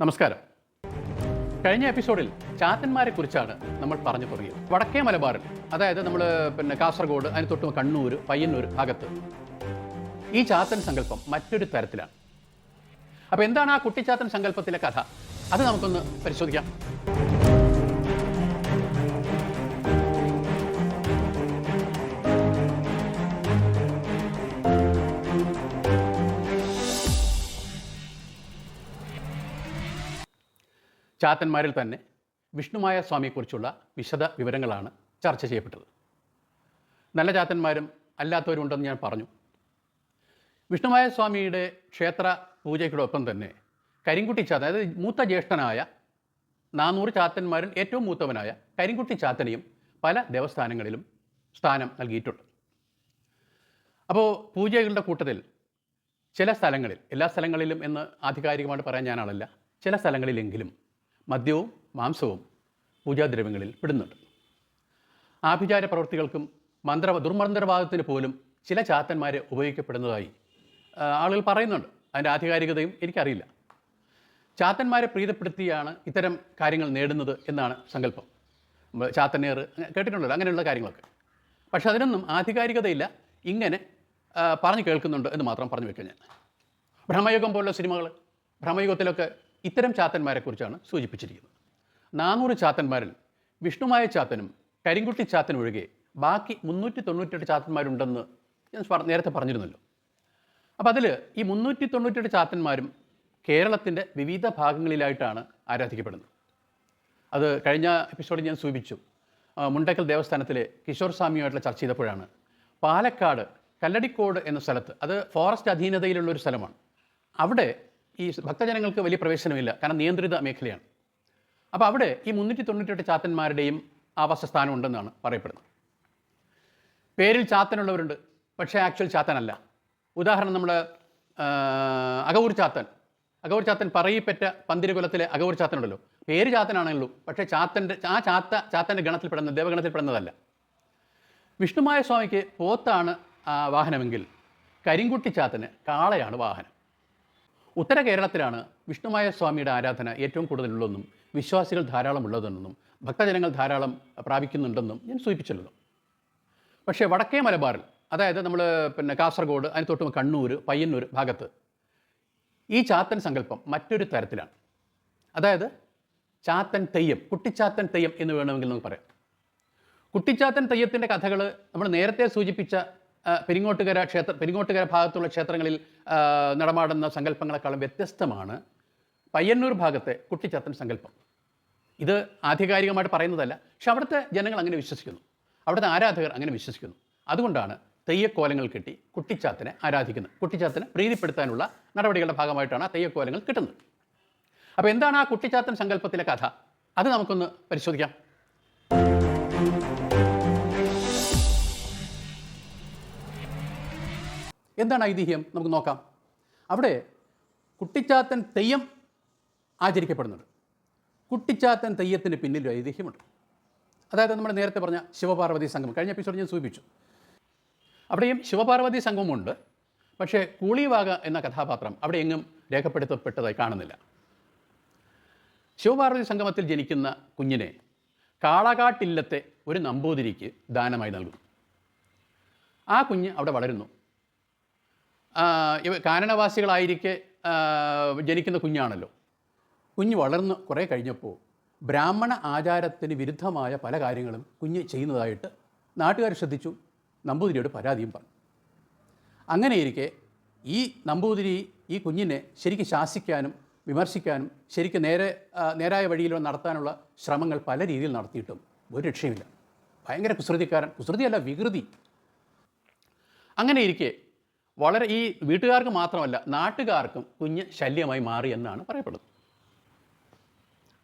നമസ്കാരം. കഴിഞ്ഞ എപ്പിസോഡിൽ ചാത്തന്മാരെ കുറിച്ചാണ് നമ്മൾ പറഞ്ഞു തുടങ്ങിയത്. വടക്കേ മലബാറിൽ അതായത് നമ്മൾ പിന്നെ കാസർഗോഡ് അതിന് തൊട്ട് കണ്ണൂർ പയ്യന്നൂർ ഭാഗത്ത് ഈ ചാത്തൻ സങ്കല്പം മറ്റൊരു തരത്തിലാണ്. അപ്പോൾ എന്താണ് ആ കുട്ടിച്ചാത്തൻ സങ്കല്പത്തിലെ കഥ? അത് നമുക്കൊന്ന് പരിശോധിക്കാം. ചാത്തന്മാരിൽ തന്നെ വിഷ്ണുമായ സ്വാമിയെക്കുറിച്ചുള്ള വിശദ വിവരങ്ങളാണ് ചർച്ച ചെയ്യപ്പെട്ടത്. നല്ല ചാത്തന്മാരും അല്ലാത്തവരുണ്ടെന്ന് ഞാൻ പറഞ്ഞു. വിഷ്ണുമായ സ്വാമിയുടെ ക്ഷേത്ര പൂജയ്ക്കോടൊപ്പം തന്നെ കരിങ്കുട്ടി ചാത്തൻ അതായത് മൂത്ത ജ്യേഷ്ഠനായ നാനൂറ് ചാത്തന്മാരിൽ ഏറ്റവും മൂത്തവനായ കരിങ്കുട്ടി ചാത്തനെയും പല ദേവസ്ഥാനങ്ങളിലും സ്ഥാനം നൽകിയിട്ടുണ്ട്. അപ്പോൾ പൂജകളുടെ കൂട്ടത്തിൽ ചില സ്ഥലങ്ങളിൽ എല്ലാ സ്ഥലങ്ങളിലും എന്ന് ആധികാരികമായിട്ട് പറയാൻ ഞാനാളല്ല ചില സ്ഥലങ്ങളിലെങ്കിലും മദ്യവും മാംസവും പൂജാദ്രവ്യങ്ങളിൽ പെടുന്നുണ്ട്. ആഭിചാര പ്രവൃത്തികൾക്കും മന്ത്ര ദുർമന്ത്രവാദത്തിന് പോലും ചില ചാത്തന്മാരെ ഉപയോഗിക്കപ്പെടുന്നതായി ആളുകൾ പറയുന്നുണ്ട്. അതിന്റെ ആധികാരികതയും എനിക്കറിയില്ല. ചാത്തന്മാരെ പ്രീതപ്പെടുത്തിയാണ് ഇത്തരം കാര്യങ്ങൾ നേടുന്നത് എന്നാണ് സങ്കല്പം. ചാത്തനേർ കേട്ടിട്ടുണ്ടല്ലോ അങ്ങനെയുള്ള കാര്യങ്ങളൊക്കെ. പക്ഷെ അതിനൊന്നും ആധികാരികതയില്ല. ഇങ്ങനെ പറഞ്ഞു കേൾക്കുന്നുണ്ട് എന്ന് മാത്രം പറഞ്ഞു വെക്കുക ഞാൻ. ഭ്രമയുഗം പോലുള്ള സിനിമകൾ ഭ്രമയുഗത്തിലൊക്കെ ഇത്തരം ചാത്തന്മാരെക്കുറിച്ചാണ് സൂചിപ്പിച്ചിരിക്കുന്നത്. നാനൂറ് ചാത്തന്മാരിൽ വിഷ്ണുമായ ചാത്തനും കരിങ്കുട്ടി ചാത്തനും ഒഴികെ ബാക്കി മുന്നൂറ്റി തൊണ്ണൂറ്റെട്ട് ചാത്തന്മാരുണ്ടെന്ന് ഞാൻ നേരത്തെ പറഞ്ഞിരുന്നല്ലോ. അപ്പോൾ അതിൽ ഈ മുന്നൂറ്റി തൊണ്ണൂറ്റെട്ട് ചാത്തന്മാരും കേരളത്തിന്റെ വിവിധ ഭാഗങ്ങളിലായിട്ടാണ് ആരാധിക്കപ്പെടുന്നത്. അത് കഴിഞ്ഞ എപ്പിസോഡിൽ ഞാൻ സൂചിപ്പിച്ചു. മുണ്ടക്കൽ ദേവസ്ഥാനത്തിലെ കിഷോർ സ്വാമിയുമായിട്ടുള്ള ചർച്ച ചെയ്തപ്പോഴാണ്. പാലക്കാട് കല്ലടിക്കോട് എന്ന സ്ഥലത്ത് അത് ഫോറസ്റ്റ് അധീനതയിലുള്ള ഒരു സ്ഥലമാണ്. അവിടെ ഈ ഭക്തജനങ്ങൾക്ക് വലിയ പ്രവേശനമില്ല. കാരണം നിയന്ത്രിത മേഖലയാണ്. അപ്പോൾ അവിടെ ഈ മുന്നൂറ്റി തൊണ്ണൂറ്റെട്ട് ചാത്തന്മാരുടെയും ആവാസസ്ഥാനം ഉണ്ടെന്നാണ് പറയപ്പെടുന്നത്. പേരിൽ ചാത്തനുള്ളവരുണ്ട് പക്ഷേ ആക്ച്വൽ ചാത്തനല്ല. ഉദാഹരണം നമ്മൾ അകവൂർ ചാത്തൻ. അകവൂർ ചാത്തൻ പറയിപ്പറ്റ പന്തിരുകുലത്തിലെ അകവൂർ ചാത്തനുണ്ടല്ലോ. പേര് ചാത്തനാണല്ലോ പക്ഷേ ചാത്തന്റെ ആ ചാത്ത ചാത്തന്റെ ഗണത്തിൽപ്പെടുന്ന ദേവഗണത്തിൽപ്പെടുന്നതല്ല. വിഷ്ണുമായ സ്വാമിക്ക് പോത്താണ് വാഹനമെങ്കിൽ കരിങ്കുട്ടി ചാത്തന് കാളയാണ് വാഹനം. ഉത്തര കേരളത്തിലാണ് വിഷ്ണുമായ സ്വാമിയുടെ ആരാധന ഏറ്റവും കൂടുതലുള്ളതെന്നും വിശ്വാസികൾ ധാരാളം ഉള്ളതെന്നും ഭക്തജനങ്ങൾ ധാരാളം പ്രാപിക്കുന്നുണ്ടെന്നും ഞാൻ സൂചിപ്പിച്ചല്ലോ പക്ഷേ വടക്കേ മലബാറിൽ അതായത് നമ്മൾ പിന്നെ കാസർഗോഡ് അതിന് തൊട്ട് കണ്ണൂർ പയ്യന്നൂർ ഭാഗത്ത് ഈ ചാത്തൻ സങ്കല്പം മറ്റൊരു തരത്തിലാണ്. അതായത് ചാത്തൻ തെയ്യം കുട്ടിച്ചാത്തൻ തെയ്യം എന്ന് വേണമെങ്കിൽ നമുക്ക് പറയാം. കുട്ടിച്ചാത്തൻ തെയ്യത്തിന്റെ കഥകൾ നമ്മൾ നേരത്തെ സൂചിപ്പിച്ച പെരിങ്ങോട്ടുകര ക്ഷേത്ര പെരിങ്ങോട്ടുകര ഭാഗത്തുള്ള ക്ഷേത്രങ്ങളിൽ നടമാടുന്ന സങ്കല്പങ്ങളെക്കാളും വ്യത്യസ്തമാണ് പയ്യന്നൂർ ഭാഗത്തെ കുട്ടിച്ചാത്തൻ സങ്കല്പം. ഇത് ആധികാരികമായിട്ട് പറയുന്നതല്ല പക്ഷെ അവിടുത്തെ ജനങ്ങൾ അങ്ങനെ വിശ്വസിക്കുന്നു. അവിടുത്തെ ആരാധകർ അങ്ങനെ വിശ്വസിക്കുന്നു. അതുകൊണ്ടാണ് തെയ്യക്കോലങ്ങൾ കിട്ടി കുട്ടിച്ചാത്തിനെ ആരാധിക്കുന്നത്. കുട്ടിച്ചാത്തിനെ പ്രീതിപ്പെടുത്താനുള്ള നടപടികളുടെ ഭാഗമായിട്ടാണ് ആ തെയ്യക്കോലങ്ങൾ കിട്ടുന്നത്. അപ്പോൾ എന്താണ് ആ കുട്ടിച്ചാത്തൻ സങ്കല്പത്തിലെ കഥ? അത് നമുക്കൊന്ന് പരിശോധിക്കാം. എന്താണ് ഐതിഹ്യം? നമുക്ക് നോക്കാം. അവിടെ കുട്ടിച്ചാത്തൻ തെയ്യം ആചരിക്കപ്പെടുന്നുണ്ട്. കുട്ടിച്ചാത്തൻ തെയ്യത്തിന് പിന്നിൽ ഒരു ഐതിഹ്യമുണ്ട്. അതായത് നമ്മൾ നേരത്തെ പറഞ്ഞ ശിവപാർവതി സംഗമം. കഴിഞ്ഞ എപ്പിസോഡ് ഞാൻ സൂചിപ്പിച്ചു. അവിടെയും ശിവപാർവതി സംഗമമുണ്ട്. പക്ഷേ കൂളിവാക എന്ന കഥാപാത്രം അവിടെ എങ്ങും രേഖപ്പെടുത്തപ്പെട്ടതായി കാണുന്നില്ല. ശിവപാർവതി സംഗമത്തിൽ ജനിക്കുന്ന കുഞ്ഞിനെ കാളകാട്ടില്ലത്തെ ഒരു നമ്പൂതിരിക്ക് ദാനമായി നൽകും ആ കുഞ്ഞ് അവിടെ വളരുന്നു. കാനനവാസികളായിരിക്കെ ജനിക്കുന്ന കുഞ്ഞാണല്ലോ. കുഞ്ഞ് വളർന്ന് കുറേ കഴിഞ്ഞപ്പോൾ ബ്രാഹ്മണ ആചാരത്തിന് വിരുദ്ധമായ പല കാര്യങ്ങളും കുഞ്ഞ് ചെയ്യുന്നതായിട്ട് നാട്ടുകാർ ശ്രദ്ധിച്ചു. നമ്പൂതിരിയോട് പരാതിയും പറഞ്ഞു. അങ്ങനെയിരിക്കെ ഈ നമ്പൂതിരി ഈ കുഞ്ഞിനെ ശരിക്കും ശാസിക്കാനും വിമർശിക്കാനും ശരിക്കും നേരെ നേരായ വഴിയിൽ നടത്താനുള്ള ശ്രമങ്ങൾ പല രീതിയിൽ നടത്തിയിട്ടും ഒരു രക്ഷയുമില്ല. ഭയങ്കര കുസൃതിക്കാരൻ കുസൃതിയല്ല വികൃതി. അങ്ങനെ ഇരിക്കെ വളരെ ഈ വീട്ടുകാർക്ക് മാത്രമല്ല നാട്ടുകാർക്കും കുഞ്ഞ് ശല്യമായി മാറി എന്നാണ് പറയപ്പെടുന്നത്.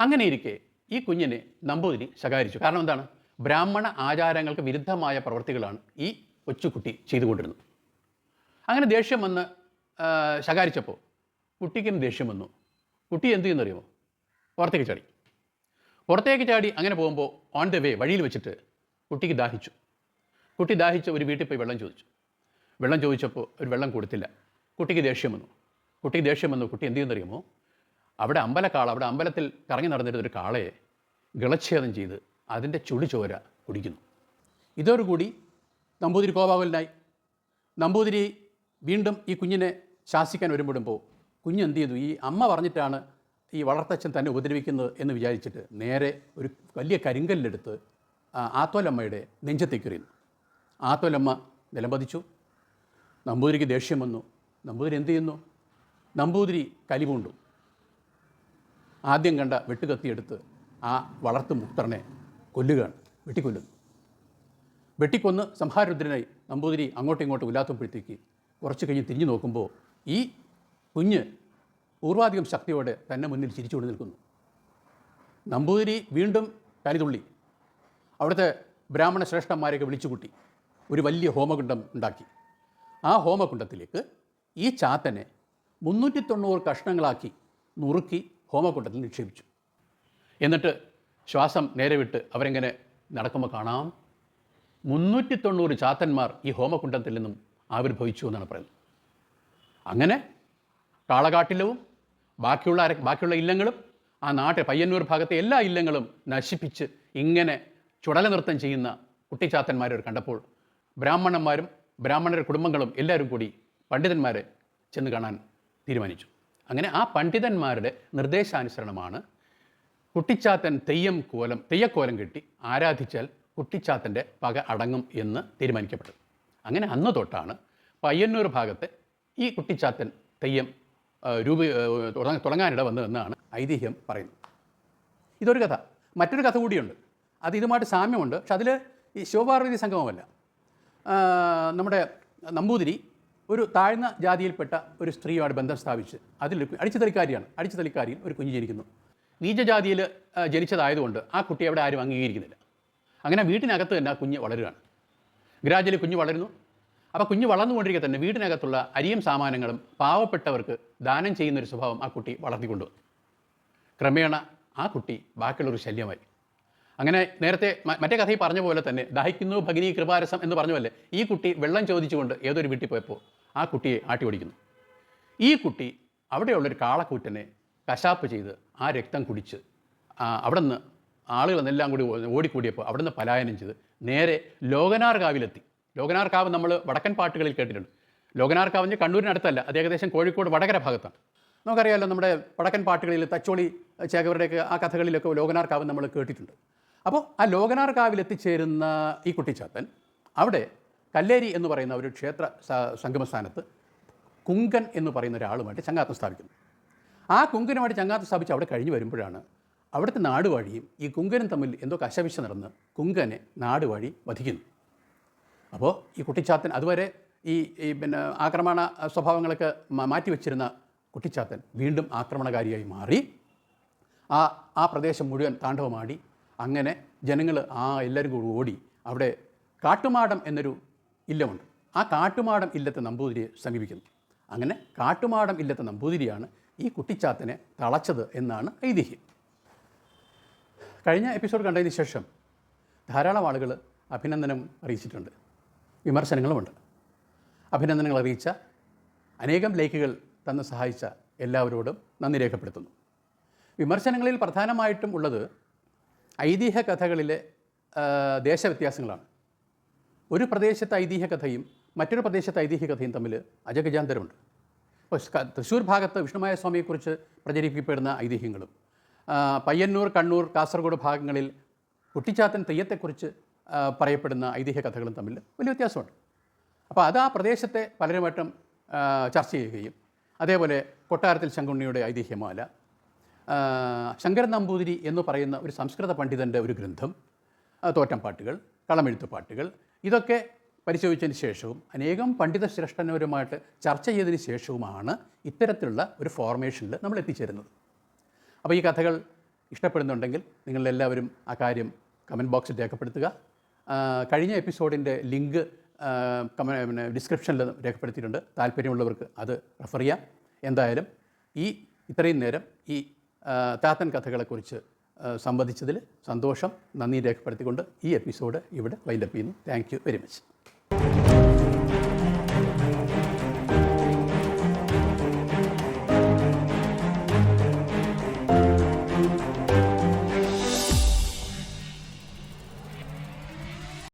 അങ്ങനെ ഇരിക്കെ ഈ കുഞ്ഞിനെ നമ്പൂതിരി ശകാരിച്ചു. കാരണം എന്താണ്? ബ്രാഹ്മണ ആചാരങ്ങൾക്ക് വിരുദ്ധമായ പ്രവൃത്തികളാണ് ഈ കൊച്ചുകുട്ടി ചെയ്തുകൊണ്ടിരുന്നത്. അങ്ങനെ ദേഷ്യം വന്ന് ശകാരിച്ചപ്പോൾ കുട്ടിക്കും ദേഷ്യം വന്നു. കുട്ടി എന്ത് ചെയ്യുന്നറിയുമോ? പുറത്തേക്ക് ചാടി. പുറത്തേക്ക് ചാടി അങ്ങനെ പോകുമ്പോൾ ഓൺ ദ വേ വഴിയിൽ വെച്ചിട്ട് കുട്ടിക്ക് ദാഹിച്ചു. കുട്ടി ദാഹിച്ച് ഒരു വീട്ടിൽ പോയി വെള്ളം ചോദിച്ചു. വെള്ളം ചോദിച്ചപ്പോൾ ഒരു വെള്ളം കൊടുത്തില്ല. കുട്ടിക്ക് ദേഷ്യം വന്നു. കുട്ടിക്ക് ദേഷ്യം വന്നു. കുട്ടി എന്ത് ചെയ്യുന്നറിയുമോ അവിടെ അമ്പലക്കാള അവിടെ അമ്പലത്തിൽ കറങ്ങി നടന്നിരുന്ന ഒരു കാളയെ ഗളച്ഛേദം ചെയ്ത് അതിന്റെ ചുളി ചോര കുടിക്കുന്നു. ഇതോടുകൂടി നമ്പൂതിരി കോപാകുലനായി. നമ്പൂതിരി വീണ്ടും ഈ കുഞ്ഞിനെ ശാസിക്കാൻ വരുമ്പോഴുമ്പോൾ കുഞ്ഞ് എന്ത് ചെയ്തു? ഈ അമ്മ പറഞ്ഞിട്ടാണ് ഈ വളർത്തച്ഛൻ തന്നെ ഉപദ്രവിക്കുന്നത് എന്ന് വിചാരിച്ചിട്ട് നേരെ ഒരു വലിയ കരിങ്കല്ലെടുത്ത് ആത്തോലമ്മയുടെ നെഞ്ചത്തേക്കെറിയുന്നു ആത്തോലമ്മ നിലംപതിച്ചു. നമ്പൂതിരിക്ക് ദേഷ്യം വന്നു. നമ്പൂതിരി എന്ത് ചെയ്യുന്നു? നമ്പൂതിരി കലിപൂണ്ടു ആദ്യം കണ്ട വെട്ടുകത്തിയെടുത്ത് ആ വളർത്തു മുക്തറിനെ കൊല്ലുകയാണ്. വെട്ടിക്കൊല്ലുന്നു. വെട്ടിക്കൊന്ന് സംഹാരരുദ്രനായി നമ്പൂതിരി അങ്ങോട്ടും ഇങ്ങോട്ടും ഇല്ലാത്തപ്പോഴത്തേക്ക് കുറച്ച് കഴിഞ്ഞ് തിരിഞ്ഞു നോക്കുമ്പോൾ ഈ കുഞ്ഞ് പൂർവാധികം ശക്തിയോടെ തന്നെ മുന്നിൽ ചിരിച്ചുകൊണ്ട് നിൽക്കുന്നു. നമ്പൂതിരി വീണ്ടും കലിതുള്ളി അവിടുത്തെ ബ്രാഹ്മണ ശ്രേഷ്ഠന്മാരെയൊക്കെ വിളിച്ചുകൂട്ടി. ഒരു വലിയ ഹോമകുണ്ഡം ഉണ്ടാക്കി. ആ ഹോമകുണ്ടത്തിലേക്ക് ഈ ചാത്തനെ മുന്നൂറ്റി തൊണ്ണൂറ് കഷ്ണങ്ങളാക്കി നുറുക്കി ഹോമകുണ്ടത്തിൽ നിക്ഷേപിച്ചു. എന്നിട്ട് ശ്വാസം നേരെ വിട്ട് അവരെങ്ങനെ നടക്കുമ്പോൾ കാണാം മുന്നൂറ്റി തൊണ്ണൂറ് ചാത്തന്മാർ ഈ ഹോമകുണ്ടത്തിൽ നിന്നും ആവിർഭവിച്ചു എന്നാണ് പറയുന്നത്. അങ്ങനെ കാളകാട്ടിലവും ബാക്കിയുള്ള ബാക്കിയുള്ള ഇല്ലങ്ങളും ആ നാട്ടിൽ പയ്യന്നൂർ ഭാഗത്തെ എല്ലാ ഇല്ലങ്ങളും നശിപ്പിച്ച് ഇങ്ങനെ ചുടല നൃത്തം ചെയ്യുന്ന കുട്ടിച്ചാത്തന്മാരെ കണ്ടപ്പോൾ ബ്രാഹ്മണന്മാരും ബ്രാഹ്മണരുടെ കുടുംബങ്ങളും എല്ലാവരും കൂടി പണ്ഡിതന്മാരെ ചെന്ന് കാണാൻ തീരുമാനിച്ചു. അങ്ങനെ ആ പണ്ഡിതന്മാരുടെ നിർദ്ദേശാനുസരണമാണ് കുട്ടിച്ചാത്തൻ തെയ്യം കോലം തെയ്യക്കോലം കെട്ടി ആരാധിച്ചാൽ കുട്ടിച്ചാത്തന്റെ പക അടങ്ങും എന്ന് തീരുമാനിക്കപ്പെട്ടു അങ്ങനെ അന്ന് തൊട്ടാണ് പയ്യന്നൂർ ഭാഗത്തെ ഈ കുട്ടിച്ചാത്തൻ തെയ്യം രൂപ തുടങ്ങാനിട വന്നതെന്നാണ് ഐതിഹ്യം പറയുന്നത്. ഇതൊരു കഥ. മറ്റൊരു കഥ കൂടിയുണ്ട്. അത് ഇതുമായിട്ട് സാമ്യമുണ്ട്. പക്ഷെ അതിൽ ഈ ശിവപാർവതി സംഗമമല്ല. നമ്മുടെ നമ്പൂതിരി ഒരു താഴ്ന്ന ജാതിയിൽപ്പെട്ട ഒരു സ്ത്രീയുമായിട്ട് ബന്ധം സ്ഥാപിച്ച് അതിൽ അടിച്ചുതലിക്കാരിയാണ് അടിച്ചുതലിക്കാരിയിൽ ഒരു കുഞ്ഞ് ജനിക്കുന്നു. നീചജാതിയിൽ ജനിച്ചതായതുകൊണ്ട് ആ കുട്ടി അവിടെ ആരും അംഗീകരിക്കുന്നില്ല. അങ്ങനെ വീട്ടിനകത്ത് തന്നെ ആ കുഞ്ഞ് വളരുകയാണ്. ഗ്രാജുവലി കുഞ്ഞ് വളരുന്നു. അപ്പോൾ കുഞ്ഞ് വളർന്നുകൊണ്ടിരിക്കുക തന്നെ വീടിനകത്തുള്ള അരിയും സാമാനങ്ങളും പാവപ്പെട്ടവർക്ക് ദാനം ചെയ്യുന്നൊരു സ്വഭാവം ആ കുട്ടി വളർത്തിക്കൊണ്ടുവന്നു ക്രമേണ ആ കുട്ടി ബാക്കിയുള്ളൊരു ശല്യമായി. അങ്ങനെ നേരത്തെ മറ്റേ കഥയിൽ പറഞ്ഞ പോലെ തന്നെ ദാഹിക്കുന്നു ഭഗിനി കൃപാരസം എന്ന് പറഞ്ഞ ഈ കുട്ടി വെള്ളം ചോദിച്ചുകൊണ്ട് ഏതൊരു വീട്ടിൽ പോയപ്പോൾ ആ കുട്ടിയെ ആട്ടി ഓടിക്കുന്നു. ഈ കുട്ടി അവിടെയുള്ളൊരു കാളക്കൂറ്റനെ കശാപ്പ് ചെയ്ത് ആ രക്തം കുടിച്ച് അവിടെ നിന്ന് ആളുകളെല്ലാം കൂടി ഓടിക്കൂടിയപ്പോൾ അവിടെ നിന്ന് പലായനം ചെയ്ത് നേരെ ലോകനാർകാവിലെത്തി ലോകനാർകാവ് ലോകനാർ നമ്മൾ വടക്കൻ പാട്ടുകളിൽ കേട്ടിട്ടുണ്ട്. ലോകനാർ കാവിന്റെ കണ്ണൂരിനടുത്തല്ല അത് ഏകദേശം കോഴിക്കോട് വടകര ഭാഗത്താണ്. നമുക്കറിയാമല്ലോ നമ്മുടെ വടക്കൻ പാട്ടുകളിൽ തച്ചോളി ചേകവരുടെയൊക്കെ ആ കഥകളിലൊക്കെ ലോകനാർക്കാവ് നമ്മൾ കേട്ടിട്ടുണ്ട്. അപ്പോൾ ആ ലോകനാർ കാവിലെത്തിച്ചേരുന്ന ഈ കുട്ടിച്ചാത്തൻ അവിടെ കല്ലേരി എന്ന് പറയുന്ന ഒരു ക്ഷേത്ര സംഗമസ്ഥാനത്ത് കുങ്കൻ എന്ന് പറയുന്ന ഒരാളുമായിട്ട് ചങ്ങാത്തം സ്ഥാപിക്കുന്നു. ആ കുങ്കനുമായിട്ട് ചങ്ങാത്തം സ്ഥാപിച്ച് അവിടെ കഴിഞ്ഞ് വരുമ്പോഴാണ് അവിടുത്തെ നാടുവാഴിയും ഈ കുങ്കനും തമ്മിൽ എന്തോ കശവിശ നടന്ന് കുങ്കനെ നാടുവാഴി വധിക്കുന്നു. അപ്പോൾ ഈ കുട്ടിച്ചാത്തൻ അതുവരെ ഈ പിന്നെ ആക്രമണ സ്വഭാവങ്ങളൊക്കെ മാറ്റി മാറ്റിവെച്ചിരുന്ന കുട്ടിച്ചാത്തൻ വീണ്ടും ആക്രമണകാരിയായി മാറി. ആ ആ പ്രദേശം മുഴുവൻ താണ്ഡവമാടി അങ്ങനെ ജനങ്ങൾ ആ എല്ലാവരും കൂടി ഓടി അവിടെ കാട്ടുമാടം എന്നൊരു ഇല്ലമുണ്ട്. ആ കാട്ടുമാടം ഇല്ലത്തെ നമ്പൂതിരിയെ സമീപിക്കുന്നു. അങ്ങനെ കാട്ടുമാടം ഇല്ലത്തെ നമ്പൂതിരിയാണ് ഈ കുട്ടിച്ചാത്തനെ തളച്ചത് എന്നാണ് ഐതിഹ്യം. കഴിഞ്ഞ എപ്പിസോഡ് കണ്ടതിന് ശേഷം ധാരാളം ആളുകൾ അഭിനന്ദനം അറിയിച്ചിട്ടുണ്ട്. വിമർശനങ്ങളുമുണ്ട്. അഭിനന്ദനങ്ങൾ അറിയിച്ച അനേകം ലൈക്കുകൾ തന്ന് സഹായിച്ച എല്ലാവരോടും നന്ദി രേഖപ്പെടുത്തുന്നു. വിമർശനങ്ങളിൽ പ്രധാനമായിട്ടും ഉള്ളത് ഐതിഹ്യ കഥകളിലെ ദേശവ്യത്യാസങ്ങളാണ്. ഒരു പ്രദേശത്തെ ഐതിഹ്യ കഥയും മറ്റൊരു പ്രദേശത്തെ ഐതിഹ്യ കഥയും തമ്മിൽ അജഗജാന്തരമുണ്ട് ഇപ്പോൾ തൃശ്ശൂർ ഭാഗത്ത് വിഷ്ണുമായ സ്വാമിയെക്കുറിച്ച് പ്രചരിപ്പിക്കപ്പെടുന്ന ഐതിഹ്യങ്ങളും പയ്യന്നൂർ കണ്ണൂർ കാസർഗോഡ് ഭാഗങ്ങളിൽ കുട്ടിച്ചാത്തൻ തെയ്യത്തെക്കുറിച്ച് പറയപ്പെടുന്ന ഐതിഹ്യ കഥകളും തമ്മിൽ വലിയ വ്യത്യാസമുണ്ട്. അപ്പോൾ അത് ആ പ്രദേശത്തെ പലരുമായിട്ടും ചർച്ച ചെയ്യുകയും അതേപോലെ കൊട്ടാരത്തിൽ ശങ്കുണ്ണിയുടെ ഐതിഹ്യമാല ശങ്കരൻ നമ്പൂതിരി എന്ന് പറയുന്ന ഒരു സംസ്കൃത പണ്ഡിതന്റെ ഒരു ഗ്രന്ഥം തോറ്റംപാട്ടുകൾ കളമെഴുത്ത് പാട്ടുകൾ ഇതൊക്കെ പരിശോധിച്ചതിന് ശേഷവും അനേകം പണ്ഡിത ശ്രേഷ്ഠന്മാരുമായിട്ട് ചർച്ച ചെയ്തതിന് ശേഷവുമാണ് ഇത്തരത്തിലുള്ള ഒരു ഫോർമേഷനിൽ നമ്മൾ എത്തിച്ചേരുന്നത്. അപ്പോൾ ഈ കഥകൾ ഇഷ്ടപ്പെടുന്നുണ്ടെങ്കിൽ നിങ്ങളെല്ലാവരും ആ കാര്യം കമന്റ് ബോക്സിൽ രേഖപ്പെടുത്തുക. കഴിഞ്ഞ എപ്പിസോഡിന്റെ ലിങ്ക് പിന്നെ ഡിസ്ക്രിപ്ഷനിൽ രേഖപ്പെടുത്തിയിട്ടുണ്ട്. താല്പര്യമുള്ളവർക്ക് അത് റെഫർ ചെയ്യാം. എന്തായാലും ഈ ഇത്രയും നേരം ഈ താത്തൻ കഥകളെക്കുറിച്ച് സംവദിച്ചതിൽ സന്തോഷം. നന്ദി രേഖപ്പെടുത്തിക്കൊണ്ട് ഈ എപ്പിസോഡ് ഇവിടെ വൈൻഡപ്പ് ചെയ്യുന്നു. Thank you very much.